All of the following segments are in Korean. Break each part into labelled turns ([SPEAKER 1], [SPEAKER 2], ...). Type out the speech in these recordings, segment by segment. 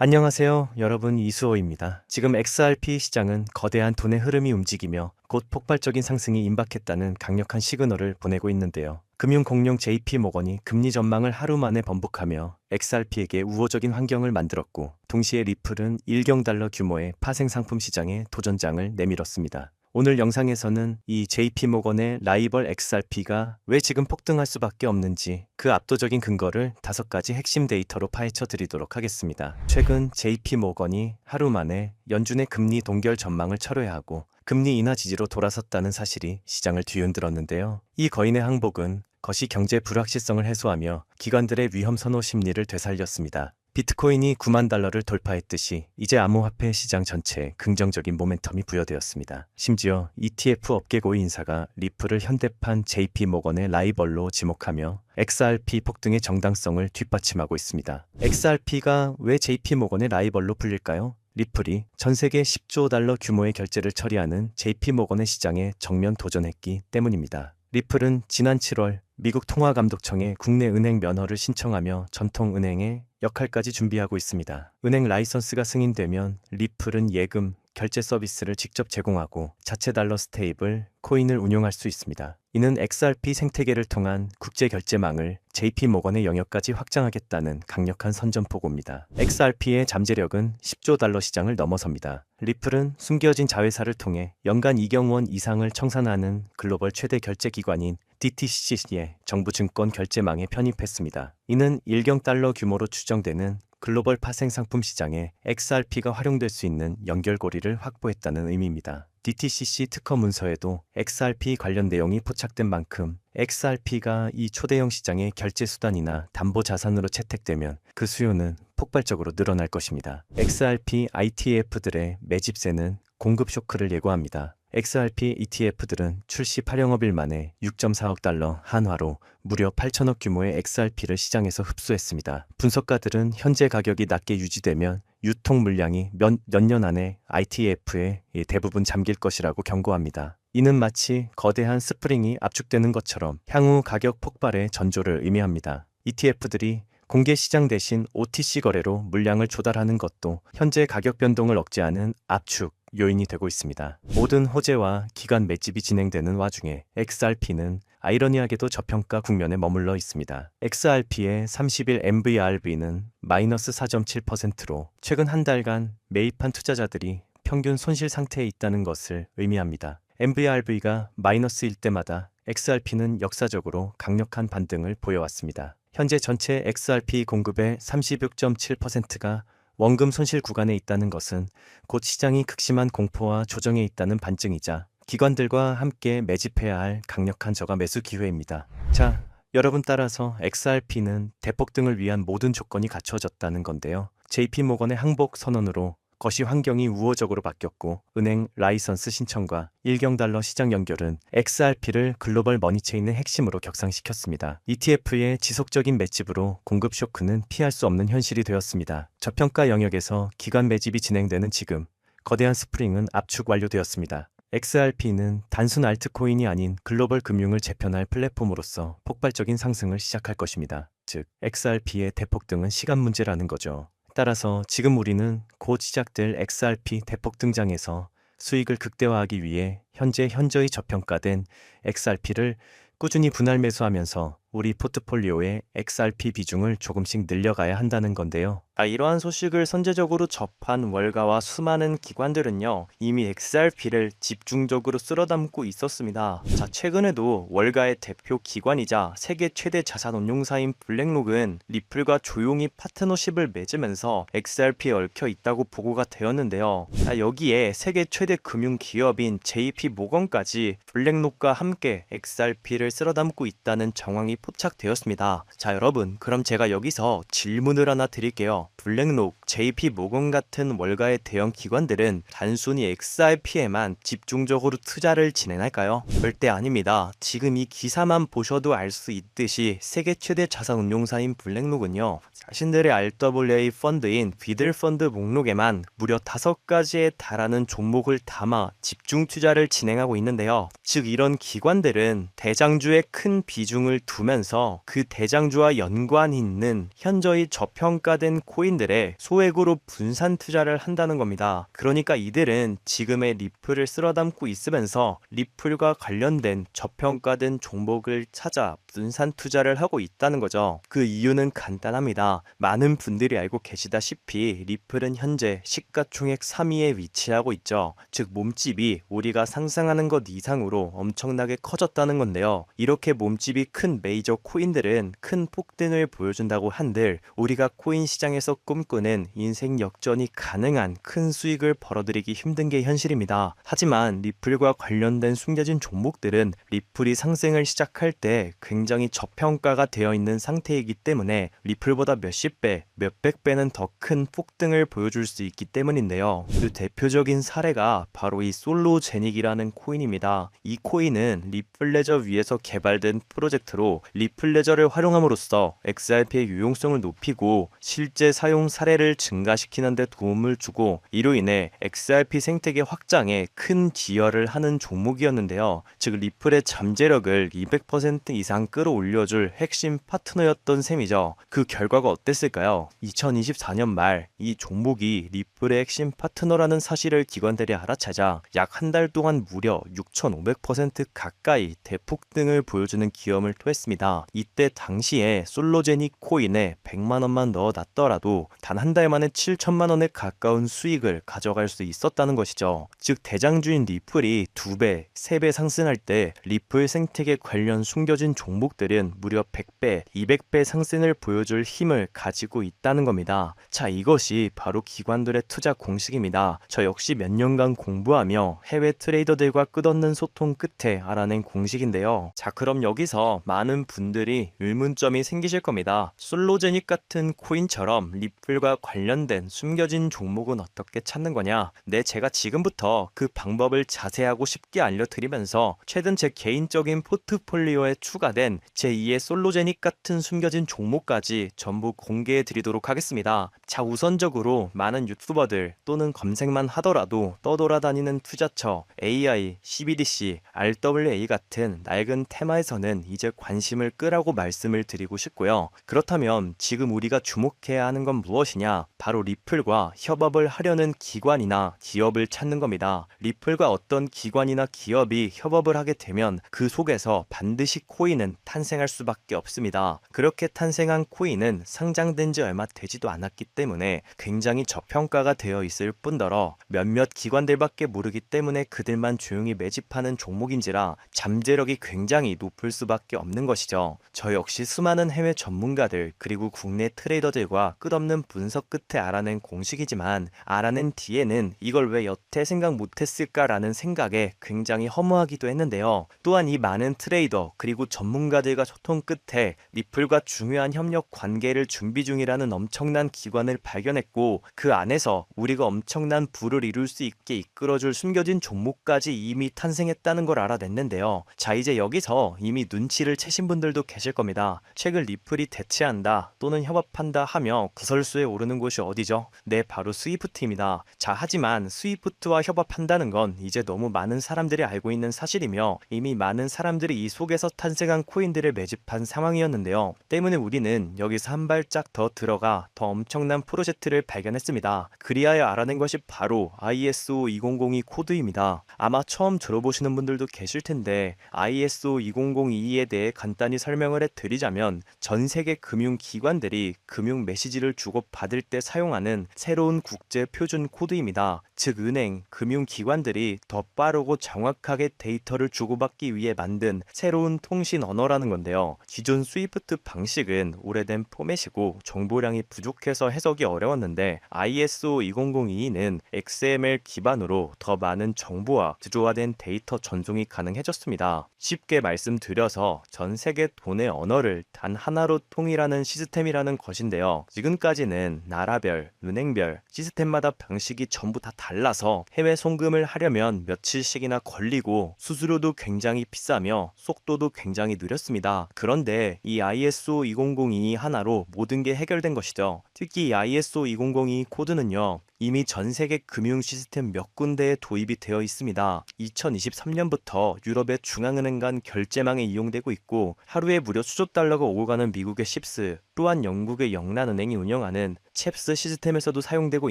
[SPEAKER 1] 안녕하세요. 여러분 이수호입니다. 지금 XRP 시장은 거대한 돈의 흐름이 움직이며 곧 폭발적인 상승이 임박했다는 강력한 시그널을 보내고 있는데요. 금융 공룡 JP 모건이 금리 전망을 하루 만에 번복하며 XRP에게 우호적인 환경을 만들었고 동시에 리플은 1경 달러 규모의 파생 상품 시장에 도전장을 내밀었습니다. 오늘 영상에서는 이 JP 모건의 라이벌 XRP가 왜 지금 폭등할 수밖에 없는지 그 압도적인 근거를 다섯 가지 핵심 데이터로 파헤쳐 드리도록 하겠습니다. 최근 JP 모건이 하루 만에 연준의 금리 동결 전망을 철회하고 금리 인하 지지로 돌아섰다는 사실이 시장을 뒤흔들었는데요. 이 거인의 항복은 거시 경제 불확실성을 해소하며 기관들의 위험 선호 심리를 되살렸습니다. 비트코인이 9만 달러를 돌파했듯이 이제 암호화폐 시장 전체에 긍정적인 모멘텀이 부여되었습니다. 심지어 ETF 업계 고위 인사가 리플을 현대판 JP 모건의 라이벌로 지목하며 XRP 폭등의 정당성을 뒷받침하고 있습니다. XRP가 왜 JP 모건의 라이벌로 불릴까요? 리플이 전 세계 10조 달러 규모의 결제를 처리하는 JP 모건의 시장에 정면 도전했기 때문입니다. 리플은 지난 7월 미국 통화감독청에 국내 은행 면허를 신청하며 전통 은행의 역할까지 준비하고 있습니다. 은행 라이선스가 승인되면 리플은 예금, 결제 서비스를 직접 제공하고 자체 달러 스테이블, 코인을 운용할 수 있습니다. 이는 XRP 생태계를 통한 국제 결제망을 JP 모건의 영역까지 확장하겠다는 강력한 선전포고입니다. XRP의 잠재력은 10조 달러 시장을 넘어섭니다. 리플은 숨겨진 자회사를 통해 연간 2경 원 이상을 청산하는 글로벌 최대 결제 기관인 DTCC의 정부 증권 결제망에 편입했습니다. 이는 1경 달러 규모로 추정되는 글로벌 파생 상품 시장에 XRP가 활용될 수 있는 연결고리를 확보했다는 의미입니다. DTCC 특허 문서에도 XRP 관련 내용이 포착된 만큼 XRP가 이 초대형 시장의 결제 수단이나 담보 자산으로 채택되면 그 수요는 폭발적으로 늘어날 것입니다. XRP ITF들의 매집세는 공급 쇼크를 예고합니다. XRP ETF들은 출시 8영업일 만에 6.4억 달러 한화로 무려 8천억 규모의 XRP를 시장에서 흡수했습니다. 분석가들은 현재 가격이 낮게 유지되면 유통 물량이 몇년 안에 ITF에 대부분 잠길 것이라고 경고합니다. 이는 마치 거대한 스프링이 압축되는 것처럼 향후 가격 폭발의 전조를 의미합니다. ETF들이 공개 시장 대신 OTC 거래로 물량을 조달하는 것도 현재 가격 변동을 억제하는 압축 요인이 되고 있습니다. 모든 호재와 기간 맷집이 진행되는 와중에 XRP는 아이러니하게도 저평가 국면에 머물러 있습니다. XRP의 30일 MVRV는 마이너스 4.7%로 최근 한 달간 매입한 투자자들이 평균 손실 상태에 있다는 것을 의미합니다. MVRV가 마이너스일 때마다 XRP는 역사적으로 강력한 반등을 보여왔습니다. 현재 전체 XRP 공급의 36.7%가 원금 손실 구간에 있다는 것은 곧 시장이 극심한 공포와 조정에 있다는 반증이자 기관들과 함께 매집해야 할 강력한 저가 매수 기회입니다. 자, 여러분 따라서 XRP는 대폭 등을 위한 모든 조건이 갖춰졌다는 건데요. JP 모건의 항복 선언으로 거시 환경이 우호적으로 바뀌었고 은행 라이선스 신청과 1경 달러 시장 연결은 XRP를 글로벌 머니체인의 핵심으로 격상시켰습니다. ETF의 지속적인 매집으로 공급 쇼크는 피할 수 없는 현실이 되었습니다. 저평가 영역에서 기관 매집이 진행되는 지금 거대한 스프링은 압축 완료되었습니다. XRP는 단순 알트코인이 아닌 글로벌 금융을 재편할 플랫폼으로서 폭발적인 상승을 시작할 것입니다. 즉, XRP의 대폭등은 시간 문제라는 거죠. 따라서 지금 우리는 곧 시작될 XRP 대폭 등장에서 수익을 극대화하기 위해 현재 현저히 저평가된 XRP를 꾸준히 분할 매수하면서 우리 포트폴리오의 XRP 비중을 조금씩 늘려가야 한다는 건데요.
[SPEAKER 2] 아, 이러한 소식을 선제적으로 접한 월가와 수많은 기관들은요, 이미 XRP를 집중적으로 쓸어 담고 있었습니다. 자, 최근에도 월가의 대표 기관이자 세계 최대 자산 운용사인 블랙록은 리플과 조용히 파트너십을 맺으면서 XRP에 얽혀 있다고 보고가 되었는데요. 자, 여기에 세계 최대 금융 기업인 JP 모건까지 블랙록과 함께 XRP를 쓸어 담고 있다는 정황이 포착되었습니다. 자, 여러분, 그럼 제가 여기서 질문을 하나 드릴게요. 블랙록, JP 모건 같은 월가의 대형 기관들은 단순히 XRP에만 집중적으로 투자를 진행할까요? 절대 아닙니다. 지금 이 기사만 보셔도 알 수 있듯이 세계 최대 자산 운용사인 블랙록은요. 자신들의 RWA 펀드인 비들 펀드 목록에만 무려 다섯 가지에 달하는 종목을 담아 집중 투자를 진행하고 있는데요. 즉 이런 기관들은 대장주에 큰 비중을 두면서 그 대장주와 연관 있는 현저히 저평가된 코인들의 소위 소액으로 분산 투자를 한다는 겁니다. 그러니까 이들은 지금의 리플을 쓸어 담고 있으면서 리플과 관련된 저평가된 종목을 찾아 분산 투자를 하고 있다는 거죠. 그 이유는 간단합니다. 많은 분들이 알고 계시다시피 리플은 현재 시가총액 3위에 위치하고 있죠. 즉 몸집이 우리가 상상하는 것 이상으로 엄청나게 커졌다는 건데요. 이렇게 몸집이 큰 메이저 코인들은 큰 폭등을 보여준다고 한들 우리가 코인 시장에서 꿈꾸는 인생 역전이 가능한 큰 수익을 벌어들이기 힘든 게 현실입니다. 하지만 리플과 관련된 숨겨진 종목들은 리플이 상승을 시작할 때 굉장히 저평가가 되어 있는 상태이기 때문에 리플보다 몇십 배, 몇백 배는 더 큰 폭등을 보여줄 수 있기 때문인데요. 그 대표적인 사례가 바로 이 솔로제닉이라는 코인입니다. 이 코인은 리플레저 위에서 개발된 프로젝트로 리플레저를 활용함으로써 XRP의 유용성을 높이고 실제 사용 사례를 증가시키는 데 도움을 주고 이로 인해 XRP 생태계 확장에 큰 기여를 하는 종목이었는데요. 즉 리플의 잠재력을 200% 이상 끌어올려줄 핵심 파트너였던 셈이죠. 그 결과가 어땠을까요? 2024년 말 이 종목이 리플의 핵심 파트너라는 사실을 기관들이 알아차자 약 한 달 동안 무려 6,500% 가까이 대폭등을 보여주는 기염을 토했습니다. 이때 당시에 솔로제닉 코인에 100만 원만 넣어놨더라도 단 한 달 만에 7천만 원에 가까운 수익을 가져갈 수 있었다는 것이죠. 즉 대장주인 리플이 2배, 3배 상승할 때 리플 생태계 관련 숨겨진 종목들은 무려 100배, 200배 상승을 보여줄 힘을 가지고 있다는 겁니다. 자, 이것이 바로 기관들의 투자 공식입니다. 저 역시 몇 년간 공부하며 해외 트레이더들과 끝없는 소통 끝에 알아낸 공식인데요. 자, 그럼 여기서 많은 분들이 의문점이 생기실 겁니다. 솔로제닉 같은 코인처럼 리플과 관련 된 숨겨진 종목은 어떻게 찾는 거냐? 네, 제가 지금부터 그 방법을 자세하고 쉽게 알려드리면서 최근 제 개인적인 포트폴리오에 추가된 제2의 솔로제닉 같은 숨겨진 종목까지 전부 공개해 드리도록 하겠습니다. 자, 우선적으로 많은 유튜버들 또는 검색만 하더라도 떠돌아다니는 투자처, AI, CBDC, RWA 같은 낡은 테마에서는 이제 관심을 끄라고 말씀을 드리고 싶고요. 그렇다면 지금 우리가 주목해야 하는 건 무엇이냐? 바로 리플과 협업을 하려는 기관이나 기업을 찾는 겁니다. 리플과 어떤 기관이나 기업이 협업을 하게 되면 그 속에서 반드시 코인은 탄생할 수밖에 없습니다. 그렇게 탄생한 코인은 상장된 지 얼마 되지도 않았기 때문에 굉장히 저평가가 되어 있을 뿐더러 몇몇 기관들밖에 모르기 때문에 그들만 조용히 매집하는 종목인지라 잠재력이 굉장히 높을 수밖에 없는 것이죠. 저 역시 수많은 해외 전문가들 그리고 국내 트레이더들과 끝없는 분석 끝에 알아낸 공식이지만 알아낸 뒤에는 이걸 왜 여태 생각 못했을까라는 생각에 굉장히 허무하기도 했는데요. 또한 이 많은 트레이더 그리고 전문가들과 소통 끝에 리플과 중요한 협력 관계를 준비 중이라는 엄청난 기관을 발견했고 그 안에서 우리가 엄청난 부를 이룰 수 있게 이끌어줄 숨겨진 종목까지 이미 탄생했다는 걸 알아냈는데요. 자 이제 여기서 이미 눈치를 채신 분들도 계실 겁니다. 최근 리플이 대체한다 또는 협업한다 하며 구설수에 오르는 곳이 어디죠? 네 바로 스위프트입니다. 자 하지만 스위프트와 협업한다는 건 이제 너무 많은 사람들이 알고 있는 사실이며 이미 많은 사람들이 이 속에서 탄생한 코인들을 매집한 상황이었는데요. 때문에 우리는 여기서 한 발짝 더 들어가 더 엄청난 프로젝트를 발견했습니다. 그리하여 알아낸 것이 바로 ISO 2002 코드입니다. 아마 처음 들어보시는 분들도 계실 텐데 ISO 2002에 대해 간단히 설명을 해드리자면 전 세계 금융 기관들이 금융 메시지를 주고 받을 때 사용하는 새로운 국제 표준 코드입니다. 즉 은행, 금융 기관들이 더 빠르고 정확하게 데이터를 주고받기 위해 만든 새로운 통신 언어라는 건데요. 기존 스위프트 방식은 오래된 포맷이고 정보량이 부족해서 해석이 어려웠는데 ISO 2002는 XML 기반으로 더 많은 정보와 구조화된 데이터 전송이 가능해졌습니다. 쉽게 말씀드려서 전 세계 돈의 언어를 단 하나로 통일하는 시스템이라는 것인데요. 지금까지는 나라별, 은행별, 시스템마다 방식이 전부 다 달라서 해외 송금을 하려면 며칠씩이나 걸리고 수수료도 굉장히 비싸며 속도도 굉장히 느렸습니다. 그런데 이 ISO 2002 하나로 모든 게 해결된 것이죠. 특히 이 ISO 2002 코드는요. 이미 전 세계 금융 시스템 몇 군데에 도입이 되어 있습니다. 2023년부터 유럽의 중앙은행 간 결제망에 이용되고 있고 하루에 무려 수조 달러가 오고 가는 미국의 십스 또한 영국의 영란은행이 운영하는 챕스 시스템에서도 사용되고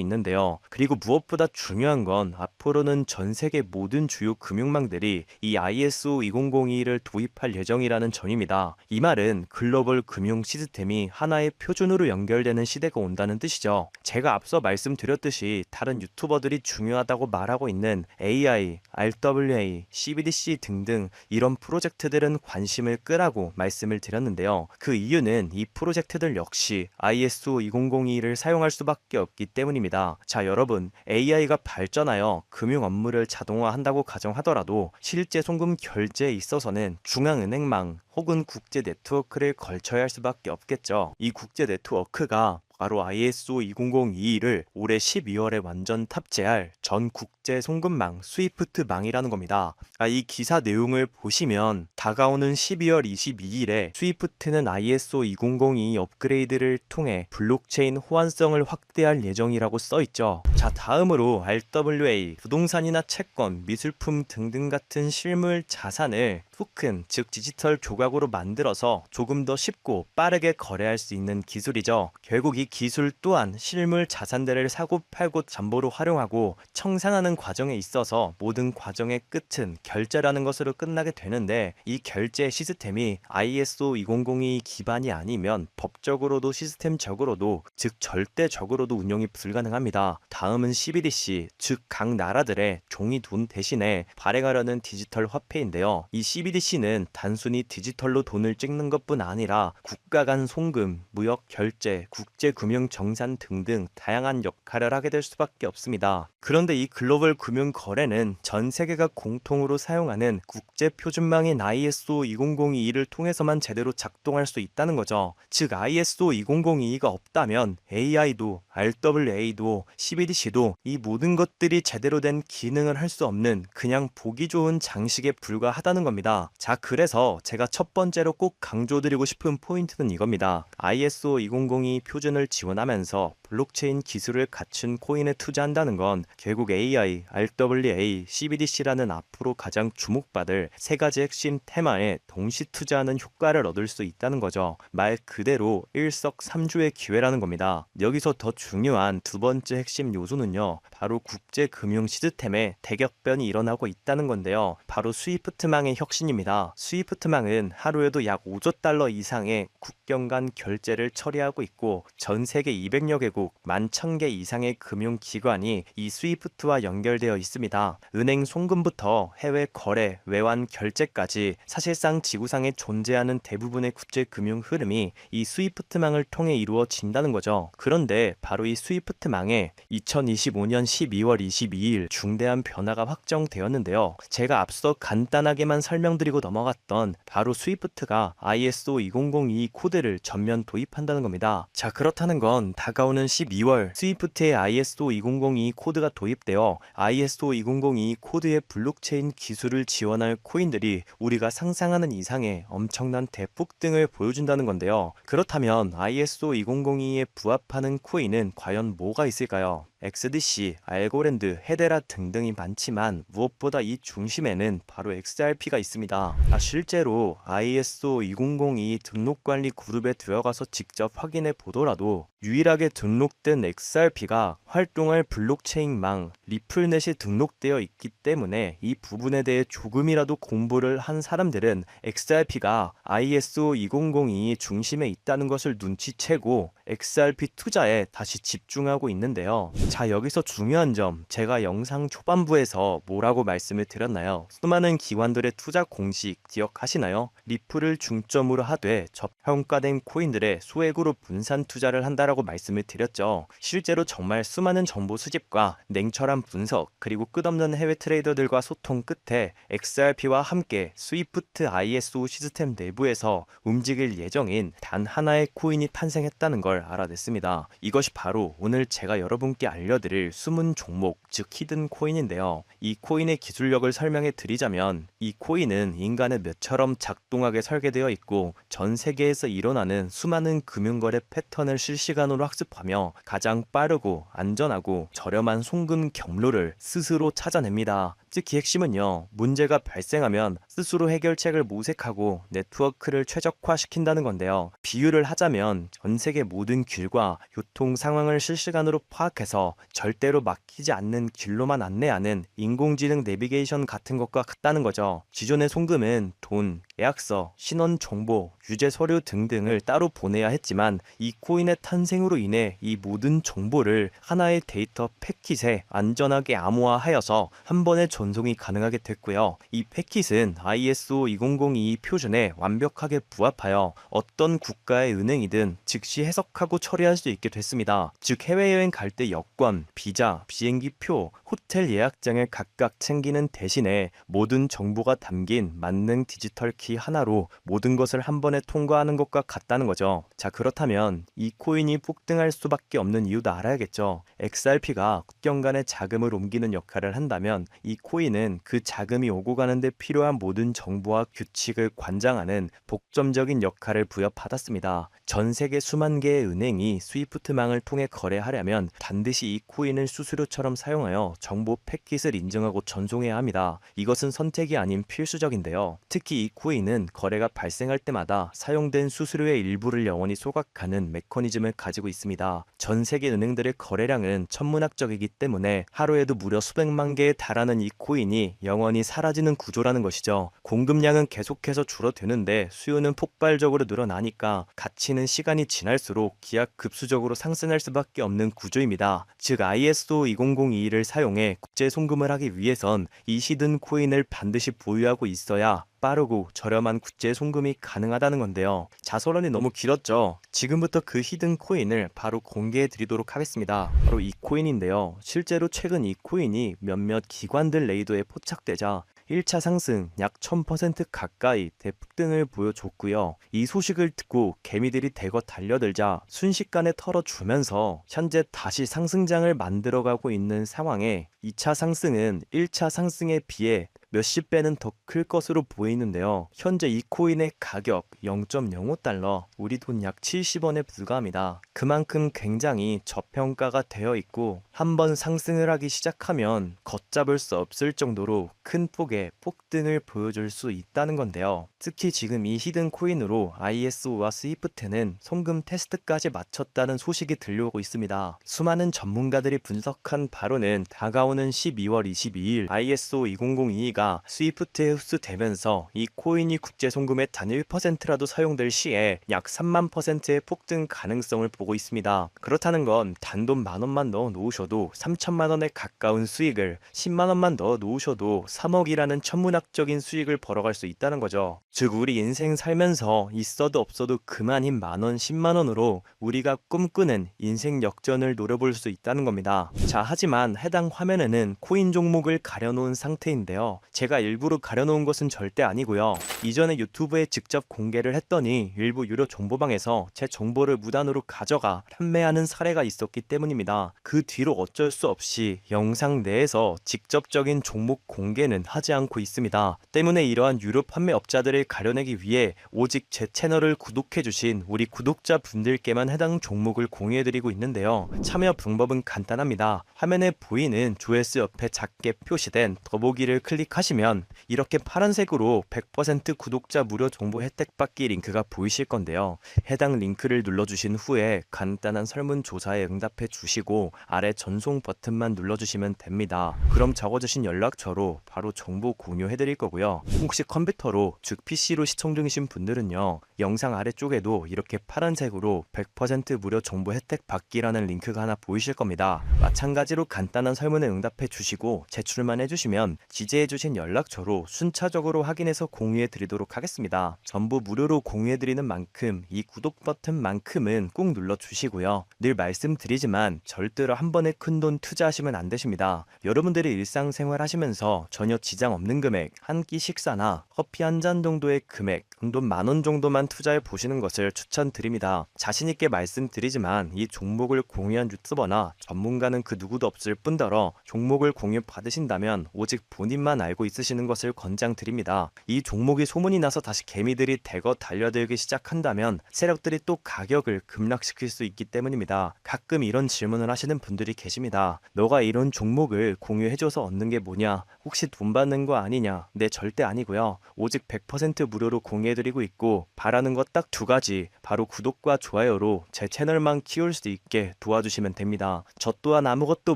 [SPEAKER 2] 있는데요. 그리고 무엇보다 중요한 건 앞으로는 전 세계 모든 주요 금융망들이 이 ISO 2002를 도입할 예정이라는 점입니다. 이 말은 글로벌 금융 시스템이 하나의 표준으로 연결되는 시대가 온다는 뜻이죠. 제가 앞서 말씀드렸듯이 다른 유튜버들이 중요하다고 말하고 있는 AI, RWA, CBDC 등등 이런 프로젝트들은 관심을 끄라고 말씀을 드렸는데요. 그 이유는 이 프로젝트들 역시 ISO 2002를 사용할 수밖에 없기 때문입니다. 자, 여러분, AI가 발전하여 금융 업무를 자동화한다고 가정하더라도 실제 송금 결제에 있어서는 중앙은행망 혹은 국제 네트워크를 걸쳐야 할 수밖에 없겠죠. 이 국제 네트워크가 바로 ISO 2002를 올해 12월에 완전 탑재할 전 국제 송금망 스위프트망이라는 겁니다. 아, 이 기사 내용을 보시면 다가오는 12월 22일에 스위프트는 ISO 2002 업그레이드를 통해 블록체인 호환성을 확대할 예정이라고 써 있죠. 자, 다음으로 RWA, 부동산이나 채권, 미술품 등등 같은 실물 자산을 토큰, 즉 디지털 조각으로 만들어서 조금 더 쉽고 빠르게 거래할 수 있는 기술이죠. 결국 이 기술 또한 실물 자산들을 사고 팔고 잠보로 활용하고 청산하는 과정에 있어서 모든 과정의 끝은 결제라는 것으로 끝나게 되는데 이 결제 시스템이 ISO 2002 기반이 아니면 법적으로도 시스템적으로도 즉 절대적으로도 운영이 불가능합니다. 다음은 CBDC 즉 각 나라들의 종이 돈 대신에 발행하려는 디지털 화폐인데요. 이 CBDC 는 단순히 디지털로 돈을 찍는 것뿐 아니라 국가 간 송금, 무역 결제, 국제 금융 정산 등등 다양한 역할을 하게 될 수밖에 없습니다. 그런데 이 글로벌 금융 거래는 전 세계가 공통으로 사용하는 국제 표준망인 ISO 2002를 통해서만 제대로 작동할 수 있다는 거죠. 즉 ISO 2002가 없다면 AI도 RWA도 CBDC도 이 모든 것들이 제대로 된 기능을 할 수 없는 그냥 보기 좋은 장식에 불과하다는 겁니다. 자, 그래서 제가 첫 번째로 꼭 강조드리고 싶은 포인트는 이겁니다. ISO 2002 표준을 지원하면서 블록체인 기술을 갖춘 코인에 투자한다는 건 결국 AI, RWA, CBDC라는 앞으로 가장 주목받을 세 가지 핵심 테마에 동시 투자하는 효과를 얻을 수 있다는 거죠. 말 그대로 일석삼조의 기회라는 겁니다. 여기서 더 중요한 두 번째 핵심 요소는요. 바로 국제 금융 시스템의 대격변이 일어나고 있다는 건데요. 바로 스위프트망의 혁신입니다. 스위프트망은 하루에도 약 5조 달러 이상의 국경 간 결제를 처리하고 있고 전 세계 200여 개국 11,000개 이상의 금융 기관이 이 스위프트와 연결되어 있습니다. 은행 송금부터 해외 거래, 외환 결제까지 사실상 지구상에 존재하는 대부분의 국제 금융 흐름이 이 스위프트망을 통해 이루어진다는 거죠. 그런데 바로 이 스위프트망에 2025년 12월 22일 중대한 변화가 확정되었는데요. 제가 앞서 간단하게만 설명드리고 넘어갔던 바로 스위프트가 ISO 2002 코드를 전면 도입한다는 겁니다. 자, 그렇다는 건 다가오는 12월 스위프트의 ISO 2002 코드가 도입되어 ISO 2002 코드의 블록체인 기술을 지원할 코인들이 우리가 상상하는 이상의 엄청난 대폭등을 보여준다는 건데요. 그렇다면 ISO 2002에 부합하는 코인은 과연 뭐가 있을까요? XDC, 알고랜드, 헤데라 등등이 많지만 무엇보다 이 중심에는 바로 XRP가 있습니다. 아, 실제로 ISO 2002 등록관리 그룹에 들어가서 직접 확인해 보더라도 유일하게 등록된 XRP가 활동할 블록체인망 리플넷이 등록되어 있기 때문에 이 부분에 대해 조금이라도 공부를 한 사람들은 XRP가 ISO 2002 중심에 있다는 것을 눈치채고 XRP 투자에 다시 집중하고 있는데요. 자, 여기서 중요한 점, 제가 영상 초반부에서 뭐라고 말씀을 드렸나요? 수많은 기관들의 투자 공식 기억하시나요? 리플을 중점으로 하되 저평가된 코인들의 소액으로 분산 투자를 한다라고 말씀을 드렸죠. 실제로 정말 수많은 정보 수집과 냉철한 분석, 그리고 끝없는 해외 트레이더들과 소통 끝에 XRP와 함께 스위프트 ISO 시스템 내부에서 움직일 예정인 단 하나의 코인이 탄생했다는 걸 알아냈습니다. 이것이 바로 오늘 제가 여러분께 알 려드릴 숨은 종목, 즉 히든 코인인데요. 이 코인의 기술력을 설명해 드리자면 이 코인은 인간의 뇌처럼 작동하게 설계되어 있고 전 세계에서 일어나는 수많은 금융거래 패턴을 실시간으로 학습하며 가장 빠르고 안전하고 저렴한 송금 경로를 스스로 찾아냅니다. 특히 핵심은요, 문제가 발생하면 스스로 해결책을 모색하고 네트워크를 최적화시킨다는 건데요. 비유를 하자면 전 세계 모든 길과 교통 상황을 실시간으로 파악해서 절대로 막히지 않는 길로만 안내하는 인공지능 내비게이션 같은 것과 같다는 거죠. 기존의 송금은 돈, 계약서, 신원 정보, 유죄 서류 등등을 따로 보내야 했지만 이 코인의 탄생으로 인해 이 모든 정보를 하나의 데이터 패킷에 안전하게 암호화하여서 한 번에 전송이 가능하게 됐고요. 이 패킷은 ISO 2002 표준에 완벽하게 부합하여 어떤 국가의 은행이든 즉시 해석하고 처리할 수 있게 됐습니다. 즉 해외여행 갈 때 여권, 비자, 비행기 표, 호텔 예약장을 각각 챙기는 대신에 모든 정보가 담긴 만능 디지털 키 하나로 모든 것을 한 번에 통과하는 것과 같다는 거죠. 자, 그렇다면 이 코인이 폭등할 수밖에 없는 이유도 알아야겠죠. XRP가 국경 간의 자금을 옮기는 역할을 한다면 이 코인은 그 자금이 오고 가는데 필요한 모든 정보와 규칙을 관장하는 복점적인 역할을 부여받았습니다. 전 세계 수만 개의 은행이 스위프트망을 통해 거래하려면 반드시 이 코인을 수수료처럼 사용하여 정보 패킷을 인증하고 전송해야 합니다. 이것은 선택이 아닌 필수적인데요. 특히 이 코인 은 거래가 발생할 때마다 사용된 수수료의 일부를 영원히 소각하는 메커니즘을 가지고 있습니다. 전 세계 은행들의 거래량은 천문학적이기 때문에 하루에도 무려 수백만 개에 달하는 이 코인이 영원히 사라지는 구조라는 것이죠. 공급량은 계속해서 줄어드는데 수요는 폭발적으로 늘어나니까 가치는 시간이 지날수록 기하급수적으로 상승할 수밖에 없는 구조입니다. 즉 ISO 2002를 사용해 국제 송금을 하기 위해선 이 시든 코인을 반드시 보유하고 있어야 빠르고 저렴한 국제 송금이 가능하다는 건데요. 자소론이 너무 길었죠. 지금부터 그 히든 코인을 바로 공개해 드리도록 하겠습니다. 바로 이 코인인데요. 실제로 최근 이 코인이 몇몇 기관들 레이더에 포착되자 1차 상승 약 1000% 가까이 대폭등을 보여줬고요. 이 소식을 듣고 개미들이 대거 달려들자 순식간에 털어주면서 현재 다시 상승장을 만들어가고 있는 상황에 2차 상승은 1차 상승에 비해 몇십 배는 더 클 것으로 보이는데요. 현재 이 코인의 가격 0.05달러, 우리 돈 약 70원에 불과합니다. 그만큼 굉장히 저평가가 되어 있고 한번 상승을 하기 시작하면 걷잡을 수 없을 정도로 큰 폭의 폭등을 보여줄 수 있다는 건데요. 특히 지금 이 히든 코인으로 ISO와 스위프트는 송금 테스트까지 마쳤다는 소식이 들려오고 있습니다. 수많은 전문가들이 분석한 바로는 다가오는 12월 22일 ISO 2002가 스위프트에 흡수되면서 이 코인이 국제 송금의 단 1%라도 사용될 시에 약 3만 퍼센트의 폭등 가능성을 보고 있습니다. 그렇다는 건 단돈 만 원만 넣어 놓으셔도 3천만 원에 가까운 수익을 10만 원만 넣어 놓으셔도 3억이라는 천문학적인 수익을 벌어갈 수 있다는 거죠. 즉 우리 인생 살면서 있어도 없어도 그만인 만 원, 10만 원으로 우리가 꿈꾸는 인생 역전을 노려볼 수 있다는 겁니다. 자, 하지만 해당 화면에는 코인 종목을 가려놓은 상태인데요. 제가 일부러 가려놓은 것은 절대 아니고요. 이전에 유튜브에 직접 공개를 했더니 일부 유료 정보방에서 제 정보를 무단으로 가져가 판매하는 사례가 있었기 때문입니다. 그 뒤로 어쩔 수 없이 영상 내에서 직접적인 종목 공개는 하지 않고 있습니다. 때문에 이러한 유료 판매 업자들을 가려내기 위해 오직 제 채널을 구독해주신 우리 구독자분들께만 해당 종목을 공유해드리고 있는데요. 참여 방법은 간단합니다. 화면에 보이는 조회수 옆에 작게 표시된 더보기를 클릭하 시면 이렇게 파란색으로 100% 구독자 무료 정보 혜택 받기 링크가 보이실 건데요. 해당 링크를 눌러주신 후에 간단한 설문조사에 응답해 주시고 아래 전송 버튼만 눌러주시면 됩니다. 그럼 적어주신 연락처로 바로 정보 공유해 드릴 거고요. 혹시 컴퓨터로 즉 PC로 시청 중이신 분들은요. 영상 아래쪽에도 이렇게 파란색으로 100% 무료 정보 혜택 받기라는 링크가 하나 보이실 겁니다. 마찬가지로 간단한 설문에 응답해 주시고 제출만 해주시면 지지해 주신 주신 연락처로 순차적으로 확인해서 공유해 드리도록 하겠습니다. 전부 무료로 공유해 드리는 만큼 이 구독 버튼만큼은 꼭 눌러 주시고요. 늘 말씀드리지만 절대로 한 번에 큰 돈 투자하시면 안 되십니다. 여러분들이 일상생활 하시면서 전혀 지장 없는 금액, 한 끼 식사나 커피 한 잔 정도의 금액, 돈 만 원 정도만 투자해 보시는 것을 추천드립니다. 자신 있게 말씀드리지만 이 종목을 공유한 유튜버나 전문가는 그 누구도 없을 뿐더러 종목을 공유 받으신다면 오직 본인만 알고 있으시는 것을 권장드립니다. 이 종목이 소문이 나서 다시 개미들이 대거 달려들기 시작한다면 세력들이 또 가격을 급락시킬 수 있기 때문입니다. 가끔 이런 질문을 하시는 분들이 계십니다. 너가 이런 종목을 공유해줘서 얻는 게 뭐냐? 혹시 돈 받는 거 아니냐? 네, 절대 아니고요. 오직 100% 무료로 공유해드리고 있고 바라는 것 딱 두 가지 바로 구독과 좋아요로 제 채널만 키울 수 있게 도와주시면 됩니다. 저 또한 아무것도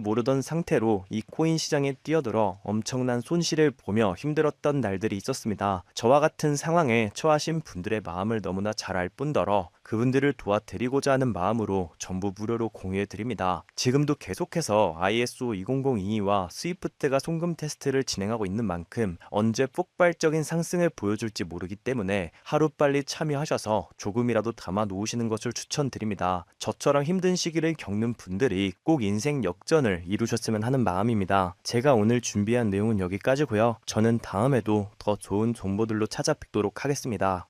[SPEAKER 2] 모르던 상태로 이 코인 시장에 뛰어들어 엄청난 손실을 보며 힘들었던 날들이 있었습니다. 저와 같은 상황에 처하신 분들의 마음을 너무나 잘 알 뿐더러 그분들을 도와 드리고자 하는 마음으로 전부 무료로 공유해 드립니다. 지금도 계속해서 ISO 20022와 스위프트가 송금 테스트를 진행하고 있는 만큼 언제 폭발적인 상승을 보여줄지 모르기 때문에 하루빨리 참여하셔서 조금이라도 담아 놓으시는 것을 추천드립니다. 저처럼 힘든 시기를 겪는 분들이 꼭 인생 역전을 이루셨으면 하는 마음입니다. 제가 오늘 준비한 내용은 여기까지고요. 저는 다음에도 더 좋은 정보들로 찾아뵙도록 하겠습니다.